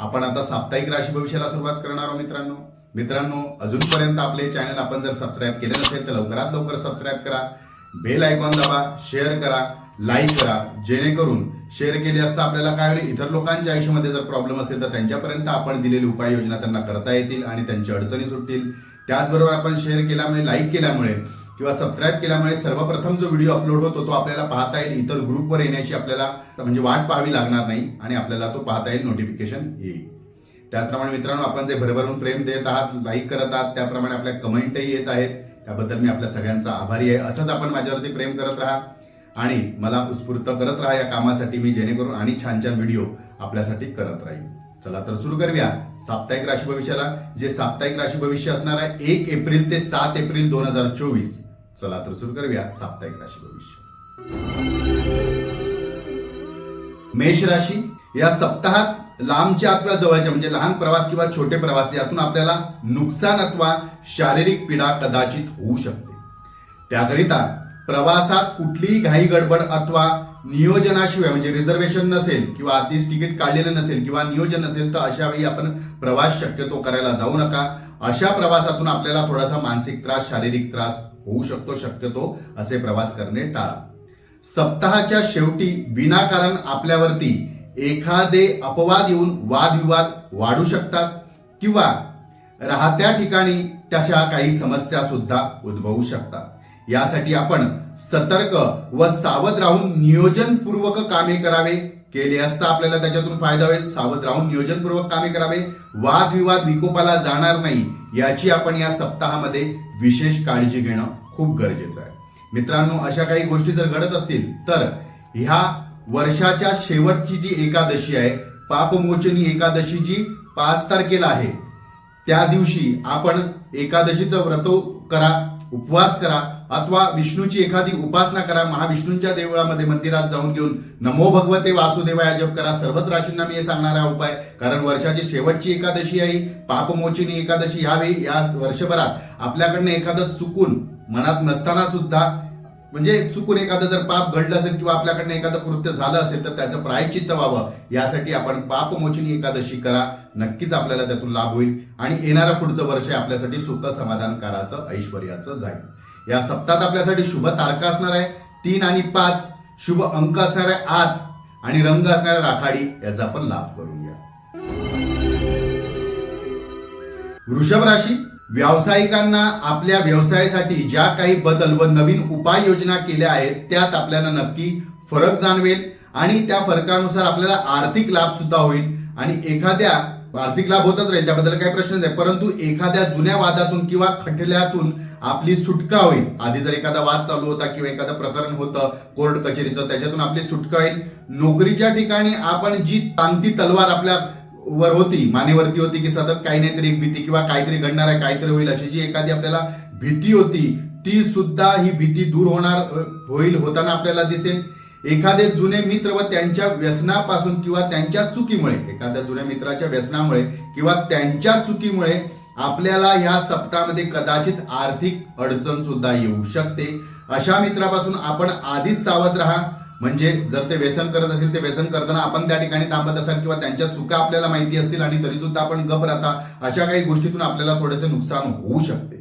आपण आता साप्ताहिक राशी भविष्याला सुरुवात करणार आहोत मित्रांनो. मित्रांनो अजूनपर्यंत आपले चॅनल आपण जर सबस्क्राईब केले नसेल तर लवकरात लवकर सबस्क्राईब करा. बेल आयकॉन दाबा शेअर करा लाईक करा. जेणेकरून शेअर केले असता आपल्याला काय होईल? इतर लोकांच्या आयुष्यामध्ये जर प्रॉब्लेम असतील तर त्यांच्यापर्यंत आपण दिलेली उपाययोजना त्यांना करता येतील आणि त्यांच्या अडचणी सुटतील. त्याचबरोबर आपण शेअर केल्यामुळे लाईक केल्यामुळे किंवा सबस्क्राईब केल्यामुळे सर्वप्रथम जो व्हिडिओ अपलोड होतो तो आपल्याला पाहता येईल. इतर ग्रुपवर येण्याची आपल्याला म्हणजे वाट पाहावी लागणार नाही आणि आपल्याला तो पाहता येईल नोटिफिकेशन येईल. त्याचप्रमाणे मित्रांनो आपण जे भरभरून प्रेम देत आहात लाईक करत आहात त्याप्रमाणे आपल्या कमेंटही येत आहेत. त्याबद्दल मी आपल्या सगळ्यांचा आभारी आहे. असंच आपण माझ्यावरती प्रेम करत राहा आणि मला उत्स्फूर्त करत राहा या कामासाठी मी जेणेकरून आणि छान छान व्हिडिओ आपल्यासाठी करत राहील चला तर सुरू करूया. साप्ताहिक राशी भविष्याला. जे साप्ताहिक राशी भविष्य असणार आहे एक एप्रिल ते सात एप्रिल दोन हजार चोवीस. चला तर सुरू करूया साप्ताहिक राशी भविष्य. मेष राशी या सप्ताहात लांबच्या अथवा जवळच्या म्हणजे लहान प्रवास किंवा छोटे प्रवास यातून आपल्याला नुकसान अथवा शारीरिक पीडा कदाचित होऊ शकते. त्याकरिता प्रवासात कुठलीही घाई गडबड अथवा नियोजनाशिवाय म्हणजे रिझर्वेशन नसेल किंवा आधीच तिकीट काढलेलं नसेल किंवा नियोजन नसेल तर अशा वेळी आपण प्रवास शक्यतो करायला जाऊ नका. अशा प्रवासातून आपल्याला थोडासा मानसिक त्रास शारीरिक त्रास होऊ शकतो शक्यतो असे प्रवास करणे टाळा. सप्ताहाच्या शेवटी विनाकारण आपल्यावरती एखादे अपवाद येऊन वादविवाद वाढू शकतात किंवा राहत्या ठिकाणी तशा काही समस्या सुद्धा उद्भवू शकतात. यासाठी आपण सतर्क व सावध राहून नियोजनपूर्वक कामे करावे. केले असता आपल्याला त्याच्यातून फायदा होईल. सावध राहून नियोजनपूर्वक कामे करावे. वादविवाद विकोपाला जाणार नाही. याची आपण या सप्ताहामध्ये विशेष काळजी घेणं खूप गरजेचं आहे. मित्रांनो अशा काही गोष्टी जर घडत असतील तर ह्या वर्षाच्या शेवटची जी एकादशी आहे पापमोचनी एकादशी जी पाच तारखेला आहे त्या दिवशी आपण एकादशीचं व्रत करा. उपवास करा अथवा विष्णूची एखादी उपासना करा. महाविष्णूंच्या देवळामध्ये मंदिरात जाऊन घेऊन नमो भगवते वासुदेवाय जप करा. सर्वच राशींना मी हे सांगणारा उपाय. कारण वर्षाची शेवटची एकादशी आहे. पापमोचिनी एकादशी यावेळी या वर्षभरात आपल्याकडनं एखादं चुकून मनात नसताना सुद्धा म्हणजे चुकून एखादं जर पाप घडलं असेल किंवा आपल्याकडनं एखादं कृत्य झालं असेल तर त्याचं प्रायचित्त व्हावं. यासाठी आपण पापमोचनी एकादशी करा. नक्कीच आपल्याला त्यातून लाभ होईल. आणि येणारं पुढचं वर्ष आपल्यासाठी सुख समाधानकाराचं ऐश्वर्याचं जाईल. या सप्तात आपल्यासाठी शुभ तारका असणार आहे. तीन आणि पाच. शुभ अंक असणार आहे आठ. आणि रंग असणाऱ्या राखाडी. याचा आपण लाभ करून घ्या. वृषभ राशी. व्यावसायिकांना आपल्या व्यवसायासाठी ज्या काही बदल व नवीन उपाययोजना केल्या आहेत त्यात आपल्याला नक्की फरक जाणवेल आणि त्या फरकानुसार आपल्याला आर्थिक लाभ सुद्धा होईल. आणि एखाद्या आर्थिक लाभ होतच राहील त्याबद्दल काही प्रश्न नाही परंतु एखाद्या जुन्या वादातून किंवा खटल्यातून आपली सुटका होईल. आधी जर एखादा वाद चालू होता किंवा एखादं प्रकरण होतं कोर्ट कचेरीचं त्याच्यातून आपली सुटका होईल. नोकरीच्या ठिकाणी आपण जी तांती तलवार आपल्या वर होती मानेवरती होती की सतत काही नाहीतरी एक भीती किंवा काहीतरी घडणार आहे काहीतरी होईल. अशी जी एखादी आपल्याला भीती होती ती सुद्धा ही भीती दूर होणार होईल होताना आपल्याला दिसेल. एखादे जुने मित्र व त्यांच्या व्यसनापासून किंवा त्यांच्या चुकीमुळे एखाद्या जुन्या मित्राच्या व्यसनामुळे किंवा त्यांच्या चुकीमुळे आपल्याला ह्या सप्ताहामध्ये कदाचित आर्थिक अडचण सुद्धा येऊ शकते. अशा मित्रापासून आपण आधीच सावध राहा. म्हणजे जर ते व्यसन करत असेल ते व्यसन करताना आपण त्या ठिकाणी थांबत असाल किंवा त्यांच्या चुका आपल्याला माहिती असतील आणि तरी सुद्धा आपण गप राहता अशा काही गोष्टीतून आपल्याला थोडेसे नुकसान होऊ शकते.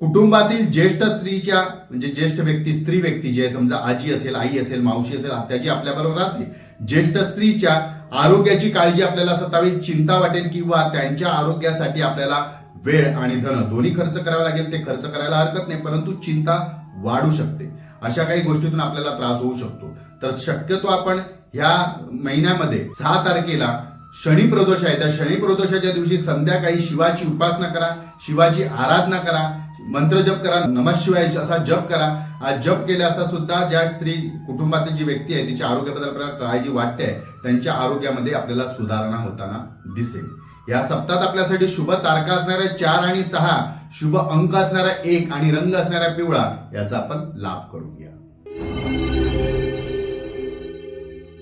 कुटुंबातील ज्येष्ठ स्त्रीच्या म्हणजे ज्येष्ठ व्यक्ती स्त्री व्यक्ती जी आहे समजा आजी असेल आई असेल मावशी असेल आत्याजी आपल्याबरोबर राहते ज्येष्ठ स्त्रीच्या आरोग्याची काळजी आपल्याला सतावी चिंता वाटेल किंवा त्यांच्या आरोग्यासाठी आपल्याला वेळ आणि धन दोन्ही खर्च करावा लागेल. ते खर्च करायला हरकत नाही परंतु चिंता वाढू शकते. अशा काही गोष्टीतून आपल्याला त्रास होऊ शकतो. तर शक्यतो आपण ह्या महिन्यामध्ये सहा तारखेला शनी प्रदोष आहे. त्या शनी प्रदोषाच्या दिवशी संध्याकाळी शिवाची उपासना करा शिवाची आराधना करा मंत्र जप करा नमशिवाय असा जप करा. आज जप केला असता सुद्धा ज्या स्त्री कुटुंबातील जी व्यक्ती आहे तिच्या आरोग्याबद्दल काळजी वाटते आहे त्यांच्या आरोग्यामध्ये आपल्याला सुधारणा होताना दिसेल. या सप्तात आपल्यासाठी शुभ तारखा असणाऱ्या चार आणि सहा. शुभ अंक असणारा एक आणि रंग असणारा पिवळा याचा आपण लाभ करून घ्या.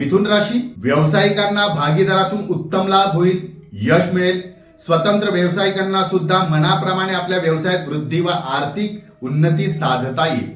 मिथुन राशी व्यावसायिकांना भागीदारातून उत्तम लाभ होईल यश मिळेल. स्वतंत्र व्यावसायिकांना सुद्धा मनाप्रमाणे आपल्या व्यवसायात वृद्धी व आर्थिक उन्नती साधता येईल.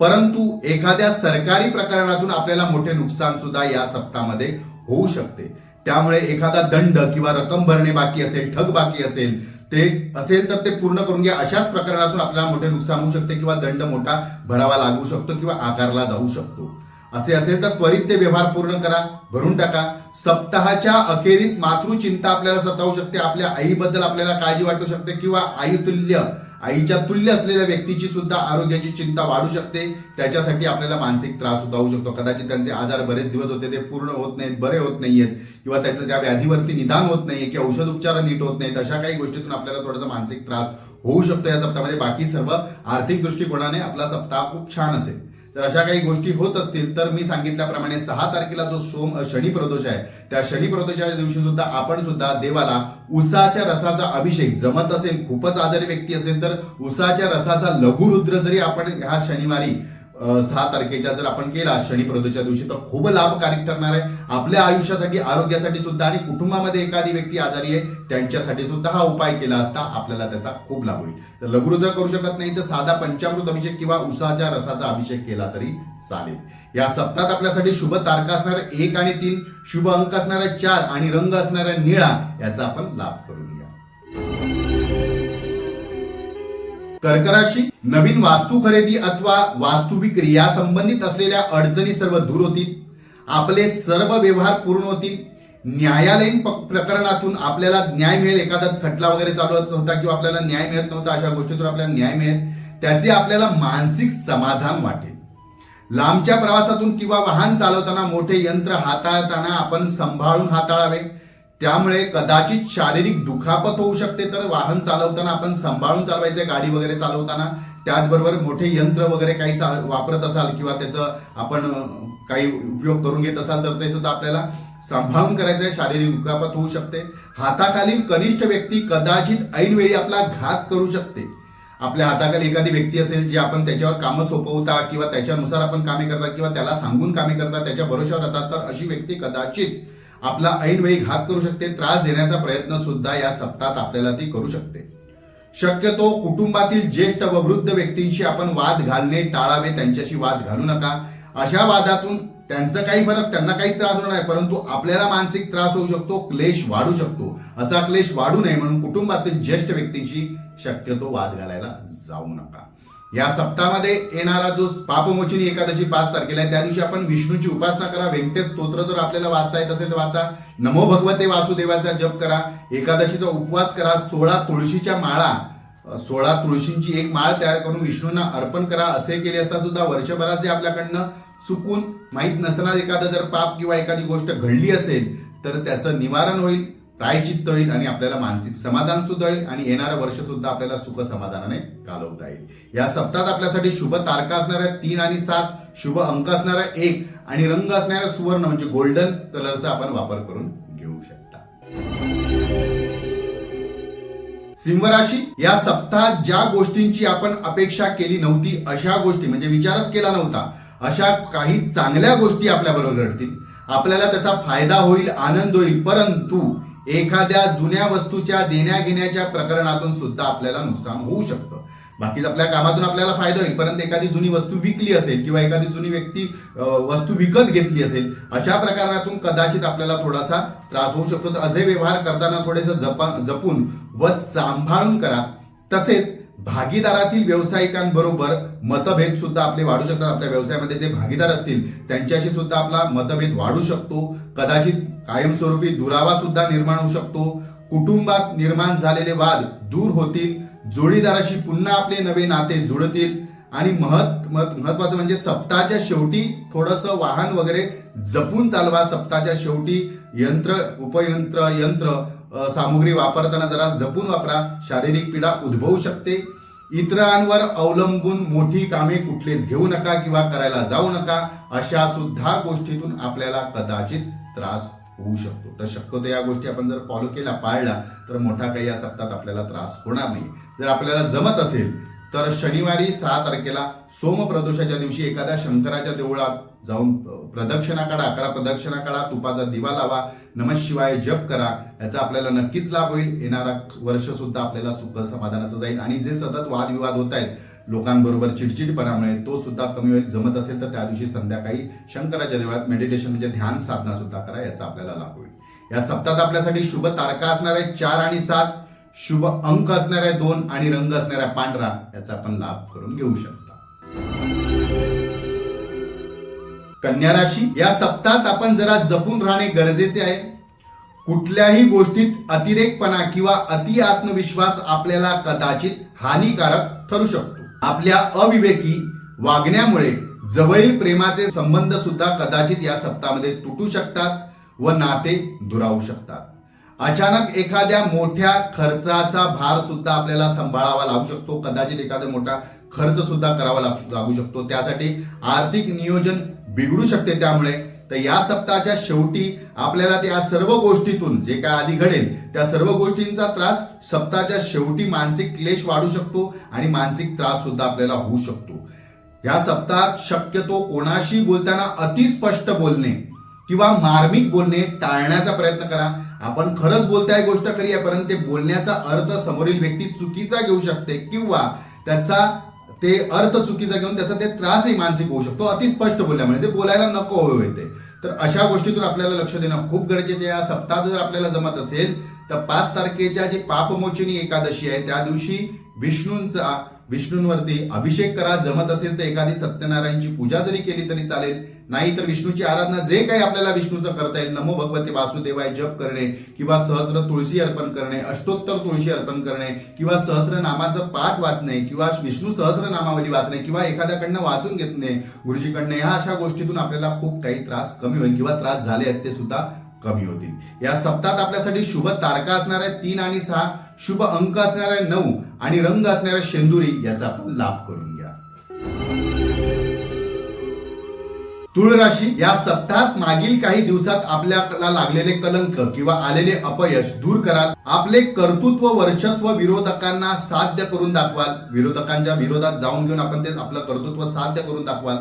परंतु एखाद्या सरकारी प्रकरणातून आपल्याला मोठे नुकसान सुद्धा या सप्ताहामध्ये होऊ शकते. त्यामुळे एखादा दंड किंवा रक्कम भरणे बाकी असेल ठग बाकी असेल ते असेल तर ते पूर्ण करून घ्या. अशाच प्रकरणातून आपल्याला मोठे नुकसान होऊ शकते किंवा दंड मोठा भरावा लागू शकतो किंवा आकारला जाऊ शकतो. असे असेल तर त्वरित ते व्यवहार पूर्ण करा भरून टाका. सप्ताहाच्या अखेरीस मातृचिंता आपल्याला सतावू शकते. आपल्या आईबद्दल आपल्याला काळजी वाटू शकते किंवा आईतुल्य आईच्या तुल्य असलेल्या व्यक्तीची सुद्धा आरोग्याची चिंता वाढू शकते. त्याच्यासाठी आपल्याला मानसिक त्रास सुद्धा होऊ शकतो. कदाचित त्यांचे आजार बरेच दिवस होते ते पूर्ण होत नाहीत बरे होत नाहीयेत किंवा त्याचं त्या व्याधीवरती निदान होत नाहीये किंवा औषध उपचार नीट होत नाहीत अशा काही गोष्टीतून आपल्याला थोडासा मानसिक त्रास होऊ शकतो या सप्ताहामध्ये. बाकी सर्व आर्थिक दृष्टिकोनाने आपला सप्ताह खूप छान असेल. तर अशा काही गोष्टी होत असतील तर मी सांगितल्याप्रमाणे सहा तारखेला जो सोम शनी प्रदोष आहे त्या शनी प्रदोषाच्या दिवशी सुद्धा आपण सुद्धा देवाला उसाच्या रसाचा अभिषेक जमत असेल खूपच आजारी व्यक्ती असेल तर उसाच्या रसाचा लघुरुद्र जरी आपण ह्या शनिवारी सहा तारखेच्या जर आपण केला शनी प्रदोषच्या दिवशी तर खूप लाभकारक ठरणार आहे. आपल्या आयुष्यासाठी आरोग्यासाठी सुद्धा आणि कुटुंबामध्ये एखादी व्यक्ती आजारी आहे त्यांच्यासाठी सुद्धा हा उपाय केला असता आपल्याला त्याचा खूप लाभ होईल. तर लघुरुद्र करू शकत नाही तर साधा पंचामृत अभिषेक किंवा उसाच्या रसाचा अभिषेक केला तरी चालेल. या सप्तात आपल्यासाठी शुभ तारखा असणार एक आणि तीन शुभ अंक असणाऱ्या चार आणि रंग असणाऱ्या निळा याचा आपण लाभ करून घ्या. कर्कराशी नवीन वास्तू खरेदी अथवा वास्तू विक्री या संबंधित असलेल्या अडचणी सर्व दूर होतील. आपले सर्व व्यवहार पूर्ण होतील. न्यायालयीन प्रकरणातून आपल्याला न्याय मिळेल. एखादा खटला वगैरे चालू होता किंवा आपल्याला न्याय मिळत नव्हता अशा गोष्टीतून आपल्याला न्याय मिळेल. त्याचे आपल्याला मानसिक समाधान वाटेल. लांबच्या प्रवासातून किंवा वाहन चालवताना मोठे यंत्र हाताळताना आपण सांभाळून हाताळावे. त्यामुळे कदाचित शारीरिक दुखापत होऊ शकते. तर वाहन चालवताना आपण सांभाळून चालवायचं गाडी वगैरे चालवताना. त्याचबरोबर मोठे यंत्र वगैरे काही चा- वापरत असाल किंवा त्याचं आपण काही उपयोग करून घेत असाल तर ते सुद्धा आपल्याला सांभाळून करायचं आहे शारीरिक दुखापत होऊ शकते. हाताखालील कनिष्ठ व्यक्ती कदाचित ऐनवेळी आपला घात करू शकते. आपल्या हाताखाली एखादी व्यक्ती असेल जी आपण त्याच्यावर कामं सोपवता किंवा त्याच्यानुसार आपण कामे करतात किंवा त्याला सांगून कामे करतात त्याच्या भरोश्यावर राहतात तर अशी व्यक्ती कदाचित आपला ऐनवेळी घात करू शकते त्रास देण्याचा प्रयत्न सुद्धा या सप्ताहात आपल्याला ती करू शकते. शक्यतो कुटुंबातील ज्येष्ठ व वृद्ध व्यक्तींशी आपण वाद घालणे टाळावे त्यांच्याशी वाद घालू नका. अशा वादातून त्यांचं काही फरक त्यांना काही त्रास होणार नाही परंतु आपल्याला मानसिक त्रास होऊ शकतो क्लेश वाढू शकतो. असा क्लेश वाढू नये म्हणून कुटुंबातील ज्येष्ठ व्यक्तींशी शक्यतो वाद घालायला जाऊ नका. या सप्ताहामध्ये येणारा जो पापमोचनी एकादशी पाच तारखेला आहे त्या दिवशी आपण विष्णूची उपासना करा. व्यंकटेश स्तोत्र जर आपल्याला वाचता येत असेल तर वाचा. नमो भगवते वासुदेवाचा जप करा. एकादशीचा उपवास करा. सोळा तुळशीच्या माळा सोळा तुळशींची एक माळ तयार करून विष्णूंना अर्पण करा. असे केले असता सुद्धा वर्षभरात जे आपल्याकडनं चुकून माहीत नसताना एखादं जर पाप किंवा एखादी गोष्ट घडली असेल तर त्याचं निवारण होईल. प्रायचित्त होईल आणि आपल्याला मानसिक समाधान सुद्धा होईल आणि येणारं वर्ष सुद्धा आपल्याला सुख समाधानाने घालवता येईल. या सप्ताहात आपल्यासाठी शुभ तारखा असणाऱ्या तीन आणि सात शुभ अंक असणारा एक आणि रंग असणारा सुवर्ण म्हणजे गोल्डन कलरचा आपण वापर करून घेऊ शकता. सिंह राशी या सप्ताहात ज्या गोष्टींची आपण अपेक्षा केली नव्हती अशा गोष्टी म्हणजे विचारच केला नव्हता अशा काही चांगल्या गोष्टी आपल्याबरोबर घडतील. आपल्याला त्याचा फायदा होईल आनंद होईल परंतु एखाद्या जुन्या वस्तूच्या देण्या घेण्याच्या प्रकरणातून सुद्धा आपल्याला नुकसान होऊ शकतं. बाकीच आपल्या कामातून आपल्याला फायदा होईल. परंतु एखादी जुनी वस्तू विकली असेल किंवा एखादी जुनी व्यक्ती वस्तू विकत घेतली असेल अशा प्रकारातून कदाचित आपल्याला थोडासा त्रास होऊ शकतो. तर असे व्यवहार करताना थोडेसे जपा जपून व सांभाळून करा. तसेच भागीदारातील व्यावसायिकांबरोबर मतभेद सुद्धा आपले वाढू शकतात. आपल्या व्यवसायामध्ये जे भागीदार असतील त्यांच्याशी सुद्धा आपला मतभेद वाढू शकतो. कदाचित कायमस्वरूपी दुरावा सुद्धा निर्माण होऊ शकतो. कुटुंबात निर्माण झालेले वाद दूर होतील. जोडीदाराशी पुन्हा आपले नवे नाते जुळतील आणि महत् महत्वाचं म्हणजे सप्ताहाच्या शेवटी थोडंसं वाहन वगैरे जपून चालवा. सप्ताहाच्या शेवटी यंत्र उपयंत्र यंत्र सामुग्री वापरताना जरा जपून वापरा. शारीरिक पीडा उद्भवू शकते. इतरांवर अवलंबून मोठी कामे कुठलीच घेऊ नका किंवा करायला जाऊ नका. अशा सुद्धा गोष्टीतून आपल्याला कदाचित त्रास होऊ शकतो. तर शक्यतो या गोष्टी आपण जर फॉलो केल्या पाळल्या तर मोठा काही या सप्तात आपल्याला त्रास होणार नाही. जर आपल्याला जमत असेल तर शनिवारी सहा तारखेला सोम प्रदोषाच्या दिवशी एखाद्या शंकराच्या देवळात जाऊन प्रदक्षिणा काढा अकरा प्रदक्षिणा काढा तुपाचा दिवा लावा नमशिवाय जप करा याचा आपल्याला नक्कीच लाभ होईल. येणारा वर्ष सुद्धा आपल्याला सुख समाधानाचं जाईल. आणि जे सतत वादविवाद होत आहेत लोकांबरोबर चिडचिडपणामुळे तो सुद्धा कमी होईल. जमत असेल तर त्या दिवशी संध्याकाळी शंकराच्या देवळात मेडिटेशन म्हणजे ध्यान साधना सुद्धा करा याचा आपल्याला लाभ होईल. या सप्ताहात आपल्यासाठी शुभ तारका असणार आहे चार आणि सात शुभ अंक असणाऱ्या दोन आणि रंग असणाऱ्या पांढरा याचा आपण लाभ करून घेऊ शकता. कन्या राशी या सप्ताहात आपण जरा जपून राहणे गरजेचे आहे. कुठल्याही गोष्टीत अतिरेकपणा किंवा अति आत्मविश्वास आपल्याला कदाचित हानिकारक ठरू शकतो. आपल्या अविवेकी वागण्यामुळे जवळील प्रेमाचे संबंध सुद्धा कदाचित या सप्ताहामध्ये तुटू शकतात व नाते दुरावू शकतात. अचानक एखाद्या मोठ्या खर्चाचा भार सुद्धा आपल्याला सांभाळावा लागू शकतो. कदाचित एखादा मोठा खर्च सुद्धा करावा लागू शकतो. त्यासाठी आर्थिक नियोजन बिघडू शकते त्यामुळे. तर या सप्ताहाच्या शेवटी आपल्याला त्या सर्व गोष्टीतून जे काय आधी घडेल त्या सर्व गोष्टींचा त्रास सप्ताहाच्या शेवटी मानसिक क्लेश वाढू शकतो आणि मानसिक त्रास सुद्धा आपल्याला होऊ शकतो. या सप्ताहात शक्यतो कोणाशी बोलताना अतिस्पष्ट बोलणे किंवा मार्मिक बोलणे टाळण्याचा प्रयत्न करा. आपण खरंच बोलताय गोष्ट खरी आहे परंतु ते बोलण्याचा अर्थ समोरील व्यक्ती चुकीचा घेऊ शकते किंवा त्याचा ते अर्थ चुकीचा घेऊन त्याचा ते त्रासही मानसिक होऊ शकतो अतिस्पष्ट बोलल्यामुळे. ते बोलायला नको हवे होते तर अशा गोष्टीतून आपल्याला लक्ष देणं खूप गरजेचे या सप्ताहात जर आपल्याला जमत असेल तर पाच तारखेच्या जी पापमोचिनी एकादशी आहे त्या दिवशी विष्णूंचा विष्णूंवरती अभिषेक करा. जमत असेल तर एखादी सत्यनारायणची पूजा जरी केली तरी चालेल. नाही तर विष्णूची आराधना जे काही आपल्याला विष्णूचं करता येईल नमो भगवते वासुदेवाय जप करणे किंवा सहस्र तुळशी अर्पण करणे अष्टोत्तर तुळशी अर्पण करणे किंवा सहस्र नामाचं पाठ वाचणे किंवा विष्णू सहस्र नामावली वाचणे किंवा एखाद्याकडनं वाचून घेतणे गुरुजीकडनं ह्या अशा गोष्टीतून आपल्याला खूप काही त्रास कमी होईल किंवा त्रास झाले आहेत ते सुद्धा कमी होतील. या सप्तात आपल्यासाठी शुभ तारका असणार आहे तीन आणि सहा. शुभ अंक असणार आहे नऊ आणि रंग असणाऱ्या शेंदुरी याचा आपण लाभ करून घ्या. तुळ राशी या सप्ताहात मागील काही दिवसात आपल्याला लागलेले कलंक किंवा आलेले अपयश दूर कराल. आपले कर्तृत्व वर्चस्व विरोधकांना साध्य करून दाखवाल. विरोधकांच्या विरोधात जाऊन घेऊन आपण तेच आपलं कर्तृत्व साध्य करून दाखवाल.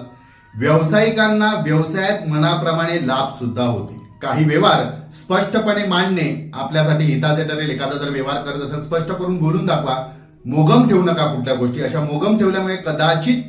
व्यावसायिकांना व्यवसायात मनाप्रमाणे लाभ सुद्धा होतील. काही व्यवहार स्पष्टपणे मांडणे आपल्यासाठी हिताचे ठरेल. एखादा जर व्यवहार करत असेल स्पष्ट करून बोलून दाखवा. मोगम ठेवू नका कुठल्या गोष्टी. अशा मोगम ठेवल्यामुळे कदाचित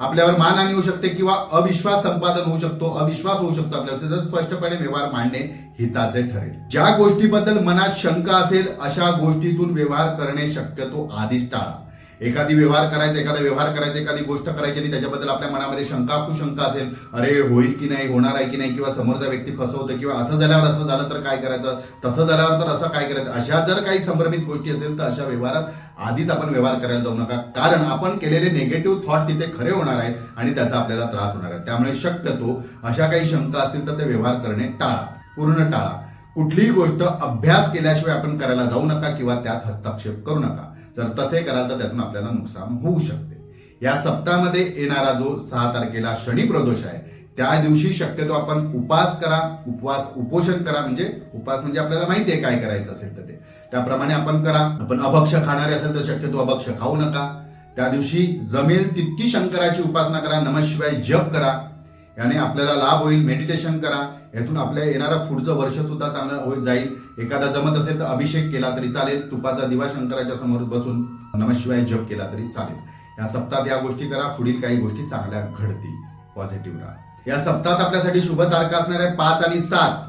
आपल्यावर मानहानी होऊ शकते किंवा अविश्वास संपादन होऊ शकतो अविश्वास होऊ शकतो आपल्यावर. जर स्पष्टपणे व्यवहार मांडणे हिताचे ठरेल. ज्या गोष्टीबद्दल मनात शंका असेल अशा गोष्टीतून व्यवहार करणे शक्यतो आधीच टाळा. एखादी व्यवहार करायचा एखादा व्यवहार करायचा एखादी गोष्ट करायची आणि त्याच्याबद्दल आपल्या मनामध्ये शंका कुशंका असेल अरे होईल की नाही होणार आहे की नाही किंवा समोरचा व्यक्ती फसवतो किंवा असं झाल्यावर असं झालं तर काय करायचं तसं झाल्यावर तर असं काय करायचं अशा जर काही संभ्रमित गोष्टी असेल तर अशा व्यवहारात आधीच आपण व्यवहार करायला जाऊ नका. कारण आपण केलेले निगेटिव्ह थॉट तिथे खरे होणार आहेत आणि त्याचा आपल्याला त्रास होणार आहे. त्यामुळे शक्यतो अशा काही शंका असतील तर ते व्यवहार करणे टाळा पूर्ण टाळा. कुठलीही गोष्ट अभ्यास केल्याशिवाय आपण करायला जाऊ नका किंवा त्यात हस्तक्षेप करू नका. जर तसे कराल तर त्यातून आपल्याला नुकसान होऊ शकते. या सप्ताहामध्ये येणारा जो सहा तारखेला शनी प्रदोष आहे त्या दिवशी शक्यतो आपण उपास करा उपवास उपोषण करा. म्हणजे उपास म्हणजे आपल्याला माहिती आहे काय करायचं असेल तर ते. त्याप्रमाणे आपण करा. आपण अभक्ष खाणारे असेल तर शक्यतो अभक्ष खाऊ नका. त्या दिवशी जमेल तितकी शंकराची उपासना करा नमशिवाय जप करा. याने आपल्याला लाभ होईल. मेडिटेशन करा. यातून आपल्या येणारा पुढचं वर्ष सुद्धा चांगलं होईल जाईल. एखादा जमत असेल तर अभिषेक केला तरी चालेल. तुपाचा दिवा शंकराच्या समोर बसून नमशिवाय जप केला तरी चालेल. या सप्ताहात या गोष्टी करा. पुढील काही गोष्टी चांगल्या घडतील. पॉझिटिव्ह राहा. या सप्ताहात आपल्यासाठी शुभ तारखा असणाऱ्या पाच आणि सात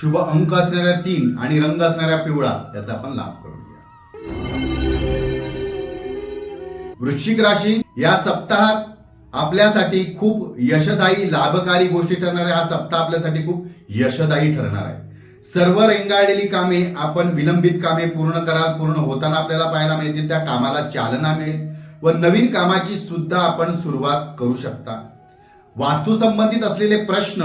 शुभ अंक असणाऱ्या तीन आणि रंग असणाऱ्या पिवळा याचा आपण लाभ करून घ्या. वृश्चिक राशी या सप्ताहात आपल्यासाठी खूप यशदायी लाभकारी गोष्टी ठरणार आहे. हा सप्ताह आपल्यासाठी खूप यशदायी ठरणार आहे. सर्व रेंगाळलेली कामे आपण विलंबित कामे पूर्ण कराल पूर्ण होताना आपल्याला पाहायला मिळतील. त्या कामाला चालना मिळेल व नवीन कामाची सुद्धा आपण सुरुवात करू शकता. वास्तू संबंधित असलेले प्रश्न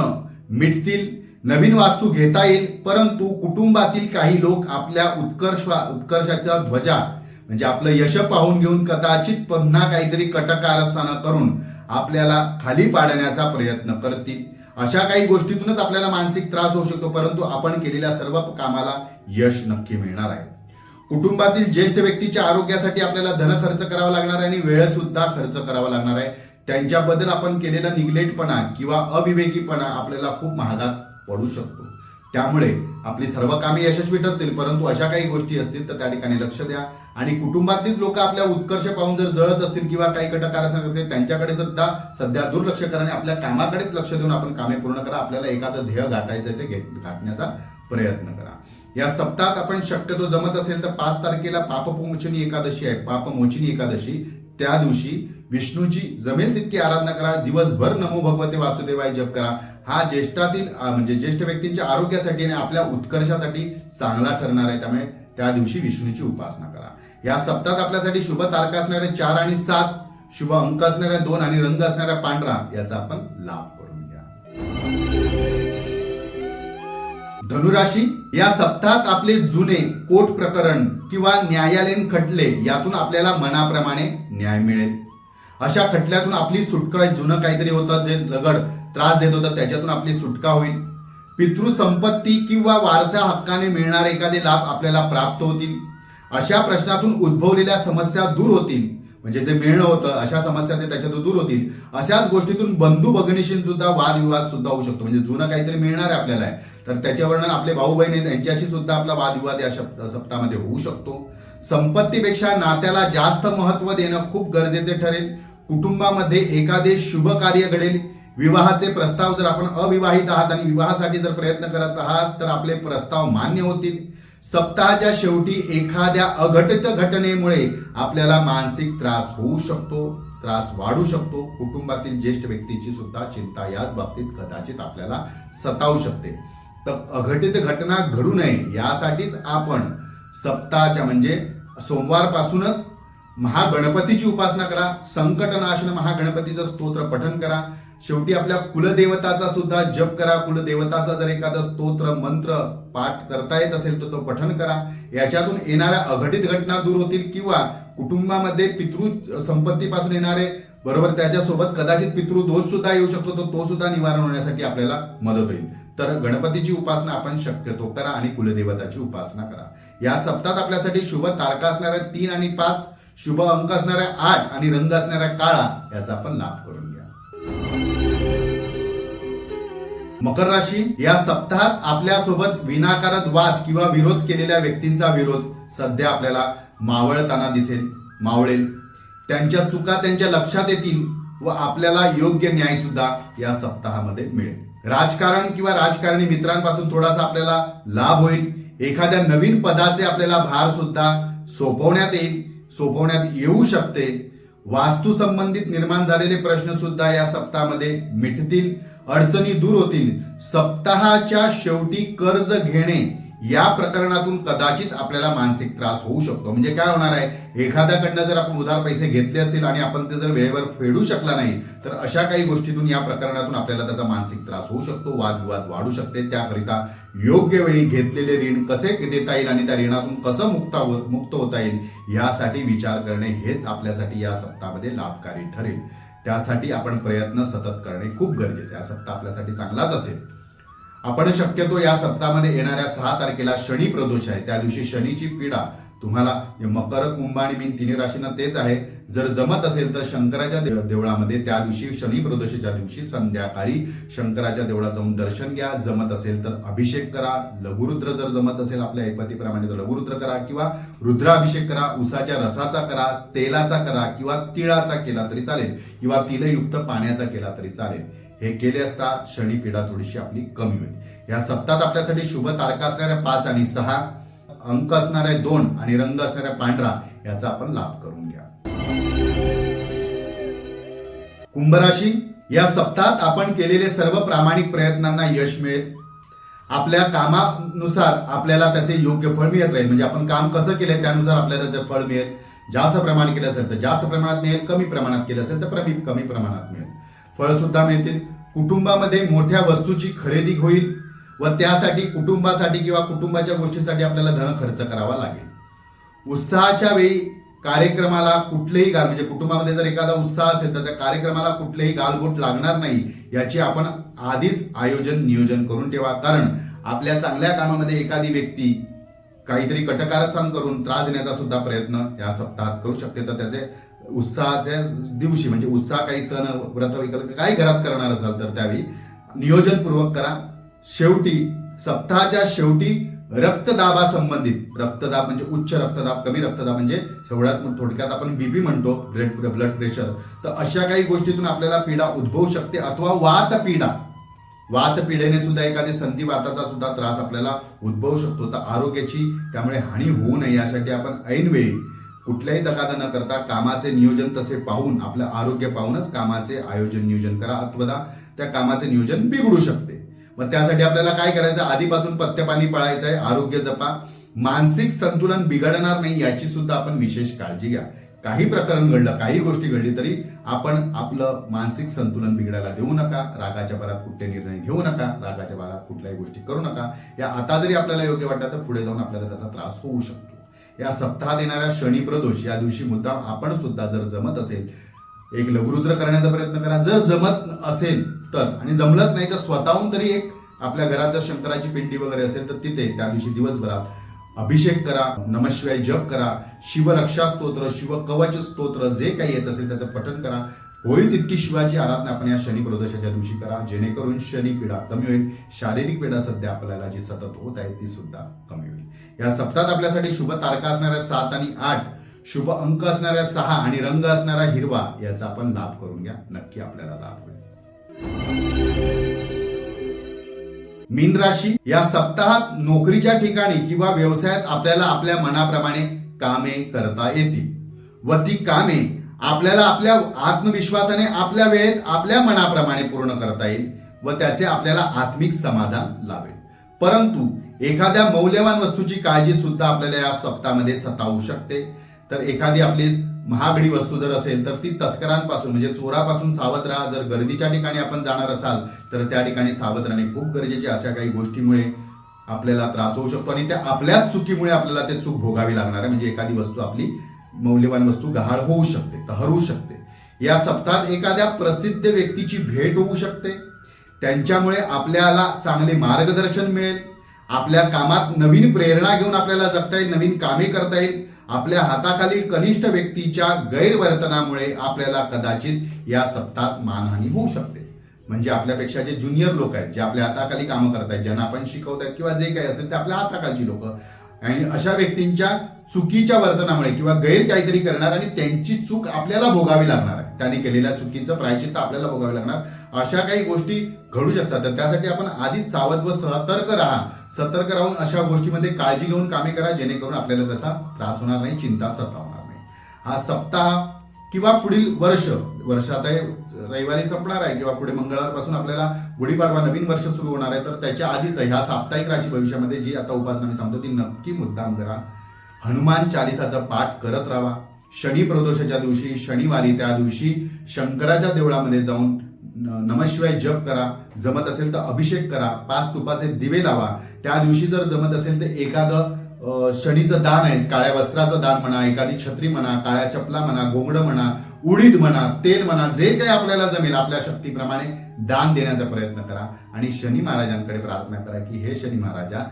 मिटतील नवीन वास्तू घेता येईल परंतु कुटुंबातील काही लोक आपल्या उत्कर्ष उत्कर्षाचा ध्वजा म्हणजे आपलं यश पाहून घेऊन कदाचित पुन्हा काहीतरी कटकारस्थानं करून आपल्याला खाली पाडण्याचा प्रयत्न करतील. अशा काही गोष्टीतूनच आपल्याला मानसिक त्रास होऊ शकतो परंतु आपण केलेल्या सर्व कामाला यश नक्की मिळणार आहे. कुटुंबातील ज्येष्ठ व्यक्तीच्या आरोग्यासाठी आपल्याला धन खर्च करावा लागणार आहे आणि वेळ सुद्धा खर्च करावा लागणार आहे. त्यांच्याबद्दल आपण केलेला निग्लेटपणा किंवा अविवेकीपणा आपल्याला खूप महागात पडू शकतो. त्यामुळे आपली सर्व कामे यशस्वी ठरतील परंतु अशा काही गोष्टी असतील तर त्या ठिकाणी लक्ष द्या. आणि कुटुंबातीलच लोक आपल्या उत्कर्ष पाहून जर जळत असतील किंवा काही कटकार असतील त्यांच्याकडे सुद्धा सध्या दुर्लक्ष करा आणि आपल्या कामाकडेच लक्ष देऊन आपण कामे पूर्ण करा. आपल्याला एखादं ध्येय गाठायचं ते गाठण्याचा प्रयत्न करा. या सप्ताहात आपण शक्यतो जमत असेल तर पाच तारखेला पापमोचनी एकादशी आहे. पापमोचनी एकादशी. त्या दिवशी विष्णूची जमेल तितकी आराधना करा. दिवसभर नमो भगवते वासुदेवाय जप करा. हा ज्येष्ठातील म्हणजे ज्येष्ठ व्यक्तींच्या आरोग्यासाठी आणि आपल्या उत्कर्षासाठी चांगला ठरणार आहे. त्यामुळे त्या दिवशी विष्णूची उपासना करा. या सप्तात आपल्यासाठी शुभ तारखा असणाऱ्या चार आणि सात शुभ अंक असणाऱ्या दोन आणि रंग असणाऱ्या पांढरा याचा आपण लाभ करून घ्या. धनुराशी या सप्तात आपले जुने कोर्ट प्रकरण किंवा न्यायालयीन खटले यातून आपल्याला मनाप्रमाणे न्याय मिळेल. अशा खटल्यातून आपली सुटका जुनं काहीतरी होतं जे लगड त्रास देत होता त्याच्यातून आपली सुटका होईल. पितृसंपत्ती किंवा वारसा हक्काने मिळणारे एखादे लाभ आपल्याला प्राप्त होतील. अशा प्रश्नातून उद्भवलेल्या समस्या दूर होतील. म्हणजे जे मिळणं होतं अशा समस्या ते त्याच्यातून दूर होतील. अशाच गोष्टीतून बंधू भगिनीशी सुद्धा वादविवाद सुद्धा होऊ शकतो. म्हणजे जुनं काहीतरी मिळणार आहे आपल्याला. तर त्याच्यावरनं आपले भाऊ बहीण आहेत सुद्धा आपला वादविवाद या शप- सप्ताहामध्ये होऊ शकतो. संपत्तीपेक्षा नात्याला जास्त महत्त्व देणं खूप गरजेचे ठरेल. कुटुंबामध्ये एखादे शुभ कार्य घडेल. विवाहाचे प्रस्ताव जर आपण अविवाहित आहात आणि विवाहासाठी जर प्रयत्न करत आहात तर आपले प्रस्ताव मान्य होतील. सप्ताहाच्या शेवटी एखाद्या अघटित घटनेमुळे आपल्याला मानसिक त्रास होऊ शकतो त्रास वाढू शकतो. कुटुंबातील ज्येष्ठ व्यक्तीची सुद्धा चिंता याच बाबतीत कदाचित आपल्याला सतावू शकते. तर अघटित घटना घडू नये यासाठीच आपण सप्ताहाच्या म्हणजे सोमवारपासूनच महागणपतीची उपासना करा संकटनाशन महागणपतीचं स्तोत्र पठन करा. शेवटी आपल्या कुलदेवताचा सुद्धा जप करा. कुलदेवताचा जर एखादा स्तोत्र मंत्र पाठ करता येत असेल तर तो पठन करा. याच्यातून येणाऱ्या अघटित घटना दूर होतील किंवा कुटुंबामध्ये पितृ संपत्तीपासून येणारे बरोबर त्याच्यासोबत कदाचित पितृदोष सुद्धा येऊ शकतो तर तो सुद्धा निवारण होण्यासाठी आपल्याला मदत होईल. तर गणपतीची उपासना आपण शक्यतो करा आणि कुलदेवताची उपासना करा. या सप्ताहात आपल्यासाठी शुभ तारका असणाऱ्या तीन आणि पाच. शुभ अंक असणाऱ्या आठ आणि रंग असणाऱ्या काळा याचा आपण लाभ करून घ्या. मकर राशी या सप्ताहात आपल्यासोबत विनाकारक वाद किंवा विरोध केलेल्या व्यक्तींचा विरोध सध्या आपल्याला मावळताना दिसेल मावळेल. त्यांच्या चुका त्यांच्या लक्षात येतील व आपल्याला योग्य न्याय सुद्धा या सप्ताहामध्ये मिळेल. राजकारण किंवा राजकारणी मित्रांपासून थोडासा आपल्याला लाभ होईल. एखाद्या नवीन पदाचे आपल्याला भार सुद्धा सोपवण्यात येईल. सोपवण्यात येऊ शकते. वास्तू संबंधित निर्माण झालेले प्रश्न सुद्धा या सप्ताहामध्ये मिटतील अडचणी दूर होतील. सप्ताहाच्या शेवटी कर्ज घेणे या प्रकरणातून कदाचित आपल्याला मानसिक त्रास होऊ शकतो. म्हणजे काय होणार आहे? एखाद्याकडनं जर आपण उधार पैसे घेतले असतील आणि आपण ते जर वेळेवर फेडू शकला नाही तर अशा काही गोष्टीतून या प्रकरणातून आपल्याला त्याचा मानसिक त्रास होऊ शकतो वादविवाद वाढू शकते. त्याकरिता योग्य वेळी घेतलेले ऋण कसे देता येईल आणि त्या ऋणातून कसं मुक्त हो- मुक्त होता येईल यासाठी विचार करणे हेच आपल्यासाठी या सप्ताहामध्ये लाभकारी ठरेल. त्यासाठी आपण प्रयत्न सतत करणे खूप गरजेचे आहे. हा सप्ताह आपल्यासाठी चांगलाच असेल. आपण शक्यतो या सप्ताहामध्ये येणाऱ्या सहा तारखेला शनी प्रदोष आहे. त्या दिवशी शनीची पीडा. तुम्हाला मकर कुंभ आणि मीन तिन्ही राशींना तेच आहे. जर जमत असेल तर शंकराच्या देव- देवळामध्ये त्या दिवशी शनी प्रदोषाच्या दिवशी संध्याकाळी शंकराच्या देवळात जाऊन दर्शन घ्या. जमत असेल तर अभिषेक करा. लघुरुद्र जर जमत असेल आपल्या ऐपतीप्रमाणे तर लघुरुद्र करा किंवा रुद्राभिषेक करा. उसाच्या रसाचा करा तेलाचा करा किंवा तिळाचा केला तरी चालेल किंवा तिलयुक्त पाण्याचा केला तरी चालेल. हे केले असता शनी पीडा थोडीशी आपली कमी होईल या सप्तात आपल्यासाठी शुभ तारखा असणाऱ्या पाच आणि सहा अंक असणाऱ्या दोन आणि रंग असणाऱ्या पांढरा याचा आपण लाभ करून घ्या. कुंभराशी या सप्ताहात आपण केलेले सर्व प्रामाणिक प्रयत्नांना यश मिळेल. आपल्या कामानुसार आपल्याला त्याचे योग्य फळ मिळत राहील. म्हणजे आपण काम कसं केलंय त्यानुसार आपल्याला त्याचं फळ मिळेल. जास्त प्रमाण केलं असेल तर जास्त प्रमाणात मिळेल कमी प्रमाणात केलं असेल तर कमी कमी प्रमाणात मिळेल. फळं सुद्धा मिळतील. कुटुंबामध्ये मोठ्या वस्तूची खरेदी होईल व त्यासाठी कुटुंबासाठी किंवा कुटुंबाच्या गोष्टीसाठी आपल्याला धन खर्च करावा लागेल. उत्साहाच्या वेळी कार्यक्रमाला कुठलेही गाल म्हणजे कुटुंबामध्ये जर एखादा उत्साह असेल तर त्या कार्यक्रमाला कुठलेही गालबोट लागणार नाही याची आपण आधीच आयोजन नियोजन करून ठेवा. कारण आपल्या चांगल्या कामामध्ये एखादी व्यक्ती काहीतरी कटकारस्थान करून त्रास देण्याचा सुद्धा प्रयत्न या सप्ताहात करू शकते. तर त्याचे उत्साहाच्या दिवशी म्हणजे उत्साह काही सण व्रत विकल्प काही घरात करणार असाल तर त्यावेळी नियोजनपूर्वक करा. शेवटी सप्ताहाच्या शेवटी रक्तदाबा संबंधित. रक्तदाब म्हणजे उच्च रक्तदाब कमी रक्तदाब म्हणजे एवढ्यात थोडक्यात आपण बीपी म्हणतो ब्लड ब्लड प्रेशर तर अशा काही गोष्टीतून आपल्याला पीडा उद्भवू शकते अथवा वात पीडा. वात पिढेने सुद्धा एखादी संधिवाताचा सुद्धा त्रास आपल्याला उद्भवू शकतो. तर आरोग्याची त्यामुळे हानी होऊ नये यासाठी आपण ऐनवेळी कुठल्याही तगादा न करता कामाचे नियोजन तसे पाहून आपलं आरोग्य पाहूनच कामाचे आयोजन नियोजन करा. अथवा त्या कामाचे नियोजन बिघडू शकते. मग त्यासाठी आपल्याला काय करायचं? आधीपासून पथ्यपाणी पाळायचं आहे आरोग्य जपा. मानसिक संतुलन बिघडणार नाही याची सुद्धा आपण विशेष काळजी घ्या. काही प्रकरण घडलं काही गोष्टी घडली तरी आपण आपलं मानसिक संतुलन बिघडायला देऊ नका. रागाच्या भरात कुठले निर्णय घेऊ नका. रागाच्या भरात कुठल्याही गोष्टी करू नका. या आता जरी आपल्याला योग्य वाटलं तर पुढे जाऊन आपल्याला त्याचा त्रास होऊ शकतो. या सप्ताह देणाऱ्या शनी प्रदोष या दिवशी मुद्दाम आपण सुद्धा जर जमत असेल एक लघुरुद्र करण्याचा प्रयत्न करा. जर जमत असेल तर आणि जमलंच नाही तर स्वतःहून तरी एक आपल्या घरात जर शंकराची पिंडी वगैरे असेल तर तिथे त्या दिवशी दिवसभरात अभिषेक करा नमशिवाय जप करा शिवरक्षा स्तोत्र शिव कवच स्तोत्र जे काही येत असेल त्याचं पठण करा. होईल तितकी शिवाची आराधना आपण या शनी प्रदोषाच्या दिवशी करा. जेणेकरून शनी पीडा कमी होईल. शारीरिक पीडा सध्या आपल्याला जी सतत होत आहे ती सुद्धा कमी होईल. या सप्तात आपल्यासाठी शुभ तारका असणाऱ्या सात आणि आठ शुभ अंक असणाऱ्या सहा आणि रंग असणारा हिरवा याचा आपण लाभ करून घ्या. नक्की आपल्याला लाभ होईल. मीन राशी या सप्ताहात नोकरीच्या ठिकाणी किंवा व्यवसायात आपल्याला आपल्या मनाप्रमाणे कामे करता येतील. व ती कामे आपल्याला आपल्या आत्मविश्वासाने आपल्या वेळेत आपल्या मनाप्रमाणे पूर्ण करता येईल व त्याचे आपल्याला आत्मिक समाधान लाभेल. परंतु एखाद्या मौल्यवान वस्तूची काळजी सुद्धा आपल्याला या सप्तामध्ये सतावू शकते. तर एखादी आपली महागडी वस्तू जर असेल तर ती तस्करांपासून म्हणजे चोरापासून सावध राहा. जर गर्दीच्या ठिकाणी आपण जाणार असाल तर त्या ठिकाणी सावध राहणे खूप गरजेचे अशा काही गोष्टीमुळे आपल्याला त्रास होऊ शकतो आणि त्या आपल्याच चुकीमुळे आपल्याला ते चूक भोगावी लागणार आहे. म्हणजे एखादी वस्तू आपली मौल्यवान वस्तू गहाळ होऊ शकते तर हरू शकते. या सप्तात एखाद्या प्रसिद्ध व्यक्तीची भेट होऊ शकते. त्यांच्यामुळे आपल्याला चांगले मार्गदर्शन मिळेल. आपल्या कामात नवीन प्रेरणा घेऊन आपल्याला जगता येईल नवीन कामे करता येईल. आपल्या हाताखाली कनिष्ठ व्यक्तीच्या गैरवर्तनामुळे आपल्याला कदाचित या सत्तात मानहानी होऊ शकते. म्हणजे आपल्यापेक्षा जे ज्युनियर लोक आहेत जे आपल्या हाताखाली कामं करतायत ज्यांना आपण शिकवतात किंवा जे काही असेल ते आपल्या हाताखालची लोक. आणि अशा व्यक्तींच्या चुकीच्या वर्तनामुळे किंवा गैर काहीतरी करणार आणि त्यांची चूक आपल्याला भोगावी लागणार आहे. त्यांनी केलेल्या चुकीचं प्रायचित्त आपल्याला भोगावी लागणार. अशा काही गोष्टी घडू शकतात. तर त्यासाठी आपण आधीच सावध व सतर्क राहा. सतर्क राहून अशा गोष्टीमध्ये काळजी घेऊन कामे करा जेणेकरून आपल्याला त्याचा त्रास होणार नाही चिंता सतावणार नाही. हा सप्ताह किंवा पुढील वर्ष वर्ष आता हे रविवारी संपणार आहे किंवा पुढे मंगळवारपासून आपल्याला गुढीपाडवा नवीन वर्ष सुरू होणार आहे तर त्याच्या आधीच ह्या साप्ताहिक राशी भविष्यामध्ये जी आता उपासना मी सांगतो ती नक्की मुद्दाम करा. हनुमान चालिसाचा पाठ करत राहा. शनी प्रदोषाच्या दिवशी शनिवारी त्या दिवशी शंकराच्या देवळामध्ये जाऊन नमशिवाय जप करा जमत असेल तर अभिषेक करा पाच तुपाचे दिवे लावा. त्या दिवशी जर जमत असेल तर एखादं शनीचं दान आहे काळ्या वस्त्राचं दान म्हणा एखादी छत्री म्हणा काळ्या चपला म्हणा गोंगड म्हणा उडीद म्हणा तेल म्हणा जे काही आपल्याला जमेल आपल्या शक्तीप्रमाणे दान देण्याचा प्रयत्न करा. आणि शनी महाराजांकडे प्रार्थना करा की हे शनी महाराजा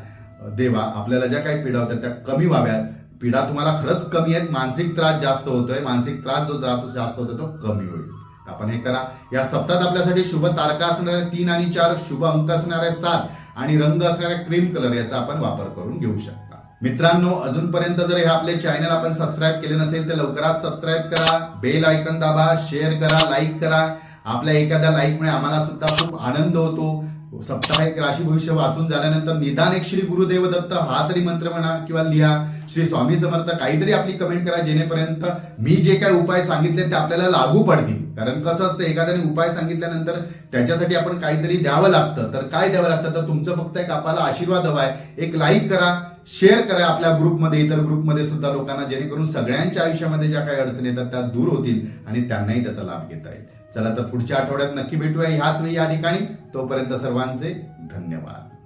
देवा आपल्याला ज्या काही पीडा होत्या त्या कमी व्हाव्यात. पीडा तुम्हाला खरंच कमी आहेत. मानसिक त्रास जास्त होतोय. मानसिक त्रास जो जास्त होतो तो कमी होईल. आपण हे करा. या सप्तात आपल्यासाठी शुभ तारका असणाऱ्या तीन आणि चार शुभ अंक असणाऱ्या सात आणि रंग असणाऱ्या क्रीम कलर याचा आपण वापर करून घेऊ शकता. मित्रांनो अजूनपर्यंत जर हे आपले चॅनल आपण सबस्क्राईब केले नसेल तर लवकरात सबस्क्राईब करा बेल आयकन दाबा शेअर करा लाईक करा. आपल्या एखाद्या लाईकमुळे आम्हाला सुद्धा खूप आनंद होतो. साप्ताहिक राशी भविष्य वाचून झाल्यानंतर निदान एक श्री गुरुदेव दत्त हा तरी मंत्र म्हणा किंवा लिहा. श्री स्वामी समर्थ काहीतरी आपली कमेंट करा जेणेपर्यंत मी जे काही उपाय सांगितले ते आपल्याला लागू पडतील. कारण कसं असतं एखाद्याने उपाय सांगितल्यानंतर त्याच्यासाठी आपण काहीतरी द्यावं लागतं. तर काय द्यावं लागतं? तर तुमचं फक्त एक आपल्याला आशीर्वाद हवा आहे. एक लाईक करा शेअर करा आपल्या ग्रुपमध्ये इतर ग्रुपमध्ये सुद्धा लोकांना जेणेकरून सगळ्यांच्या आयुष्यामध्ये ज्या काही अडचणी येतात त्या दूर होतील आणि त्यांनाही त्याचा लाभ घेता येईल. चला तर पुढच्या आठवड्यात नक्की भेटूया ह्याच वेळी या ठिकाणी. तोपर्यंत सर्वांचे धन्यवाद.